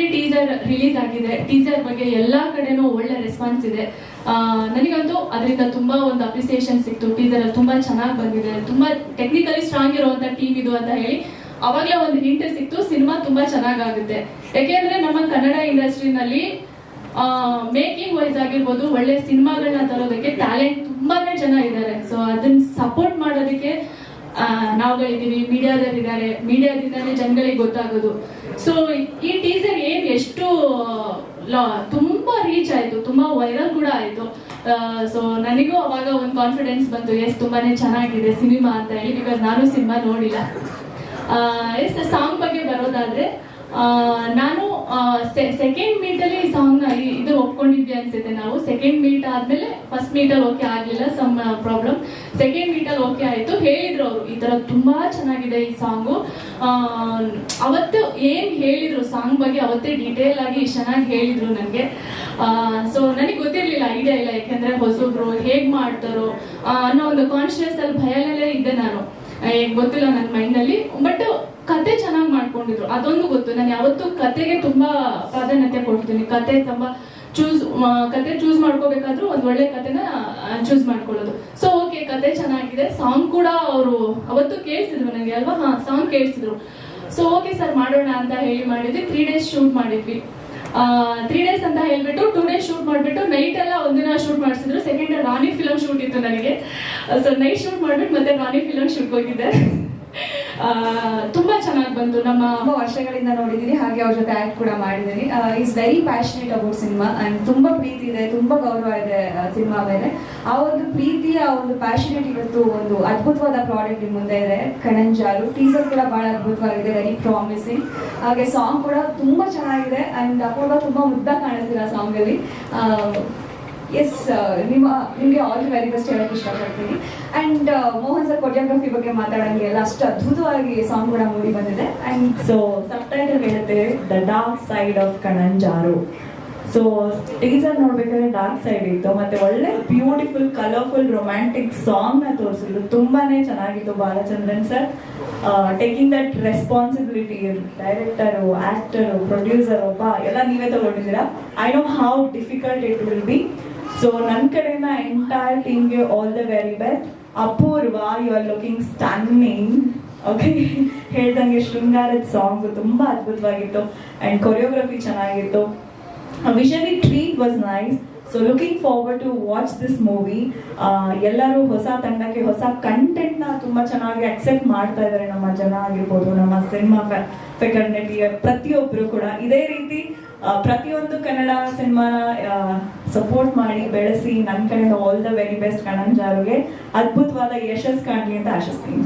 Already teaser release ಆಗಿದೆ teaser ಬಗ್ಗೆ ಎಲ್ಲಾ ಕಡೆನೂ ಒಳ್ಳೆ ರೆಸ್ಪಾನ್ಸ್ ಇದೆ. ನನಗಂತೂ ಅದರಿಂದ ತುಂಬಾ ಒಂದು ಅಪ್ರಿಸಿಯೇಷನ್ ಸಿಕ್ತು. ಟೀಸರ್ ಅಲ್ಲಿ ತುಂಬಾ ಚೆನ್ನಾಗಿ ಬಂದಿದೆ. ತುಂಬಾ ಟೆಕ್ನಿಕಲಿ ಸ್ಟ್ರಾಂಗ್ ಇರುವಂತ ಟೀಮ್ ಇದು ಅಂತ ಹೇಳಿ ಅವಾಗಲೇ ಒಂದು ಹಿಂಟ್ ಸಿಕ್ತು. ಸಿನಿಮಾ ತುಂಬಾ ಚೆನ್ನಾಗಾಗುತ್ತೆ. ಯಾಕೆಂದ್ರೆ ನಮ್ಮ ಕನ್ನಡ ಇಂಡಸ್ಟ್ರಿನಲ್ಲಿ ಮೇಕಿಂಗ್ ವೈಸ್ ಆಗಿರ್ಬೋದು, ಒಳ್ಳೆ ಸಿನಿಮಾಗಳನ್ನ ತರೋದಕ್ಕೆ ಟ್ಯಾಲೆಂಟ್ ತುಂಬಾನೇ ಜನ ಇದ್ದಾರೆ. ಸೊ ಅದನ್ನ ಸಪೋರ್ಟ್ ಮಾಡೋದಕ್ಕೆ ನಾವುಗಳಿದ್ದೀವಿ. ಮೀಡಿಯಾದಲ್ಲಿ ಮೀಡಿಯಾದವ್ರು ಇದ್ದಾರೆ ಮೀಡಿಯಾದಿಂದಾನೇ ಜನಗಳಿಗೆ ಗೊತ್ತಾಗೋದು. ಸೊ ಈ ಲ- ತುಂಬಾ ರೀಚ್ ಆಯ್ತು, ತುಂಬಾ ವೈರಲ್ ಕೂಡ ಆಯ್ತು. ಸೊ ನನಗೂ ಅವಾಗ ಒಂದು ಕಾನ್ಫಿಡೆನ್ಸ್ ಬಂತು ಎಸ್ ತುಂಬಾನೇ ಚೆನ್ನಾಗಿದೆ ಸಿನಿಮಾ ಅಂತ ಹೇಳಿ ಬಿಕಾಸ್ ನಾನು ಸಿನಿಮಾ ನೋಡಿಲ್ಲ. ಎಸ್ ಸಾಂಗ್ ಬಗ್ಗೆ ಬರೋದಾದ್ರೆ ನಾನು ಸೆಕೆಂಡ್ ಮೀಟ್ ಅಲ್ಲಿ ಸಾಂಗ್ ಇದು ಒಪ್ಕೊಂಡಿದ್ವಿ ಅನ್ಸುತ್ತೆ ನಾವು. ಸೆಕೆಂಡ್ ಮೀಟ್ ಆದ್ಮೇಲೆ ಫಸ್ಟ್ ಮೀಟ್ ಅಲ್ಲಿ ಓಕೆ ಆಗ್ಲಿಲ್ಲ ಸಮ್ ಪ್ರಾಬ್ಲಮ್ ಸೆಕೆಂಡ್ ಮೀಟ್ ಅಲ್ಲಿ ಓಕೆ ಆಯ್ತು. ಹೇಳಿದ್ರು ಅವರು, ಈ ತರ ತುಂಬಾ ಚೆನ್ನಾಗಿದೆ ಈ ಸಾಂಗು ಅವತ್ತು ಏನ್ ಹೇಳಿದ್ರು ಸಾಂಗ್ ಬಗ್ಗೆ ಅವತ್ತೇ ಡೀಟೇಲ್ ಆಗಿ ಚೆನ್ನಾಗಿ ಹೇಳಿದ್ರು ನನಗೆ. ಸೊ ನನಗೆ ಗೊತ್ತಿರ್ಲಿಲ್ಲ ಐಡಿಯಾ ಇಲ್ಲ, ಯಾಕೆಂದ್ರೆ ಹೊಸಬ್ರು ಹೇಗ್ ಮಾಡ್ತಾರೋ ಅನ್ನೋ ಒಂದು ಕಾನ್ಶಿಯಸ್ ಅಲ್ಲಿ ಭಯದಲ್ಲೇ ಇದ್ದೆ ನಾನು. ಗೊತ್ತಿಲ್ಲ ನನ್ನ ಮೈಂಡ್ ಅಲ್ಲಿ. ಬಟ್ ಕತೆ ಚೆನ್ನಾಗಿ ಮಾಡ್ಕೊಂಡಿದ್ರು. ಅದೊಂದು ಗೊತ್ತು. ನಾನು ಯಾವತ್ತೂ ಕತೆಗೆ ತುಂಬಾ ಪ್ರಾಧಾನ್ಯತೆ ಕೊಡ್ತೀನಿ. ಕತೆ ತುಂಬಾ ಚೂಸ್ ಕತೆ ಚೂಸ್ ಮಾಡ್ಕೋಬೇಕಾದ್ರೂ ಒಂದ್ ಒಳ್ಳೆ ಕತೆನ ಚೂಸ್ ಮಾಡ್ಕೊಳ್ಳೋದು. ಸೊ ಓಕೆ ಕತೆ ಚೆನ್ನಾಗಿದೆ ಸಾಂಗ್ ಕೂಡ ಅವರು ಅವತ್ತು ಕೇಳಿಸಿದ್ರು ನನಗೆ ಅಲ್ವಾ? ಹಾ ಸಾಂಗ್ ಕೇಳಿಸಿದ್ರು. ಸೊ ಓಕೆ ಸರ್ ಮಾಡೋಣ ಅಂತ ಹೇಳಿ ಮಾಡಿದ್ವಿ. ತ್ರೀ ಡೇಸ್ ಶೂಟ್ ಮಾಡಿದ್ವಿ. ತ್ರೀ ಡೇಸ್ ಅಂತ ಹೇಳ್ಬಿಟ್ಟು ಟೂ ಡೇಸ್ ಶೂಟ್ ಮಾಡಿಬಿಟ್ಟು ನೈಟ್ ಎಲ್ಲ ಒಂದಿನ ಶೂಟ್ ಮಾಡಿಸಿದ್ರು. ಸೆಕೆಂಡ್ ರಾಣಿ ಫಿಲಮ್ ಶೂಟ್ ಇತ್ತು ನನಗೆ. ಸೊ ನೈಟ್ ಶೂಟ್ ಮಾಡ್ಬಿಟ್ಟು ಮತ್ತೆ ರಾಣಿ ಫಿಲಮ್ ಶೂಟ್ ಹೋಗಿದ್ದೆ. ತುಂಬಾ ಚೆನ್ನಾಗಿ ಬಂತು. ನಮ್ಮ ವರ್ಷಗಳಿಂದ ನೋಡಿದ್ದೀನಿ ಹಾಗೆ ಅವ್ರ ಜೊತೆ ಆಕ್ಟ್ ಕೂಡ ಮಾಡಿದ್ದೀನಿ is very passionate about cinema and ತುಂಬಾ ಪ್ರೀತಿ ಇದೆ, ತುಂಬಾ ಗೌರವ ಇದೆ ಸಿನಿಮಾ ಮೇಲೆ. ಆ ಒಂದು ಪ್ರೀತಿ ಆ ಒಂದು ಪ್ಯಾಷನೇಟ್ ಇವತ್ತು ಒಂದು ಅದ್ಭುತವಾದ ಪ್ರಾಡಕ್ಟ್ ನಿಮ್ಮ ಮುಂದೆ ಇದೆ, ಕಣಂಜಾರು. ಟೀಸರ್ ಕೂಡ ಬಹಳ ಅದ್ಭುತವಾಗಿದೆ ವೆರಿ ಪ್ರಾಮಿಸಿಂಗ್ ಹಾಗೆ ಸಾಂಗ್ ಕೂಡ ತುಂಬಾ ಚೆನ್ನಾಗಿದೆ ಅಂಡ್ ಅಪೂರ್ವ ತುಂಬಾ ಮುದ್ದ ಕಾಣಿಸ್ತೀರ ಸಾಂಗ್ ಅಲ್ಲಿ. ಎಸ್ ನಿಮ್ಮ, ನಿಮಗೆ ಆಲ್ ವೆರಿ ಬೆಸ್ಟ್ ಹೇಳಕ್ ಇಷ್ಟಪಡ್ತೀನಿ. ಅಂಡ್ ಮೋಹನ್ ಸರ್ ಕೊರಿಯೋಗ್ರಫಿ ಬಗ್ಗೆ ಮಾತಾಡಂಗಿಲ್ಲ ಅಷ್ಟು ಅದ್ಭುತವಾಗಿ ಸಾಂಗ್ ಕೂಡ ಮೂಡಿ ಬಂದಿದೆ. ಅಂಡ್ ಸೊ ಸಬ್ ಟೈಟಲ್ ಹೇಳುತ್ತೆ the dark side of Kananjaru so teaser ನೋಡ್ಬೇಕಾದ್ರೆ ಡಾರ್ಕ್ ಸೈಡ್ ಇತ್ತು, ಮತ್ತೆ ಒಳ್ಳೆ ಬ್ಯೂಟಿಫುಲ್ ಕಲರ್ಫುಲ್ ರೊಮ್ಯಾಂಟಿಕ್ ಸಾಂಗ್ನ ತೋರಿಸಿದ್ರು. ತುಂಬಾನೇ ಚೆನ್ನಾಗಿತ್ತು Balachandran sir taking that responsibility director actor producer ಒಬ್ಬ, ಎಲ್ಲ ನೀವೇ ತಗೊಂಡಿದ್ದೀರಾ? I know how difficult it will be so ನನ್ನ ಕಡೆಯಿಂದ ಎಂಟೈರ್ ಟೀಮ್ಗೆ all the very best Apoorva you are looking stunning okay ಹೇಳ್ದಂಗೆ ಶೃಂಗಾರದ ಸಾಂಗ್ ತುಂಬಾ ಅದ್ಭುತವಾಗಿತ್ತು. ಅಂಡ್ ಕೊರಿಯೋಗ್ರಫಿ ಚೆನ್ನಾಗಿತ್ತು. Visually treat was nice so looking forward to watch this movie ಎಲ್ಲರೂ ಹೊಸ ತಂಡಕ್ಕೆ ಹೊಸ ಕಂಟೆಂಟ್ನ ತುಂಬಾ ಚೆನ್ನಾಗಿ ಅಕ್ಸೆಪ್ಟ್ ಮಾಡ್ತಾ ಇದ್ದಾರೆ. ನಮ್ಮ ಜನ ಆಗಿರ್ಬೋದು, ನಮ್ಮ ಸಿನಿಮಾ ಫೆಕರ್ನೆಟಿ ಪ್ರತಿಯೊಬ್ಬರು ಕೂಡ ಇದೇ ರೀತಿ ಪ್ರತಿಯೊಂದು ಕನ್ನಡ ಸಿನಿಮಾನ ಸಪೋರ್ಟ್ ಮಾಡಿ, ಬೆಳೆಸಿ ನನ್ನ ಕಡೆಯಿಂದ ಆಲ್ ದ ವೆರಿ ಬೆಸ್ಟ್ ಕಣಂಜಾರುಗೆ. ಅದ್ಭುತವಾದ ಯಶಸ್ ಕಾಣಲಿ ಅಂತ ಆಶಿಸ್ತೀನಿ.